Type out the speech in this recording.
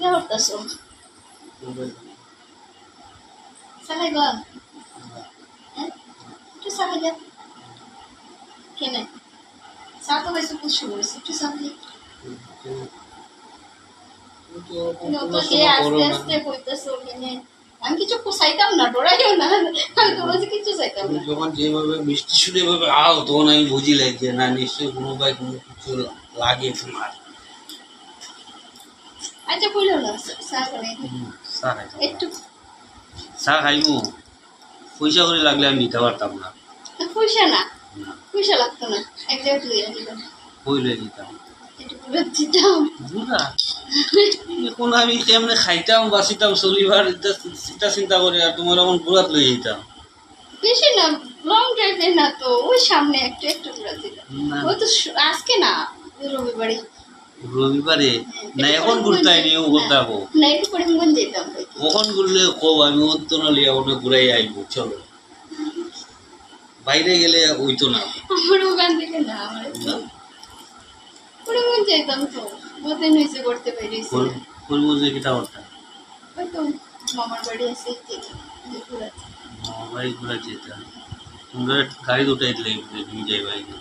কি করতেছো আমি কিছু না কিছু চাইতাম না যখন যেভাবে মিষ্টি ভাবে আও তখন আমি বুঝিলাই যে না নিশ্চয়ই কোনো কোনো কিছু লাগে তোমার আচ্ছা কইলো না চা করে চা খাইতাম একটু চা খাইবো পয়সা করে লাগলে আমি নিতে পারতাম না। পয়সা না? পয়সা লাগতো না এক জায়গায় তুই দিলাম দিতাম। এখন আমি কেমনে খাইতাম বাঁচিতাম চলিবার চিন্তা চিন্তা করে আর তোমার এমন বুড়াত লই যেতাম বেশি না লং ড্রাইভে না তো ওই সামনে একটু একটু পুরো দিলাম ওই তো আজকে না রবিবারে। রবিবারে না এখন ঘুরতে আইনি ও না। কখন ঘুরলে কব আমি অন্ত না লিয়া ওটা ঘুরাই আইব চলো। বাইরে গেলে ওইতো না। না না। গাড়ি দুটাই দিলে তুমি যাই বাইরে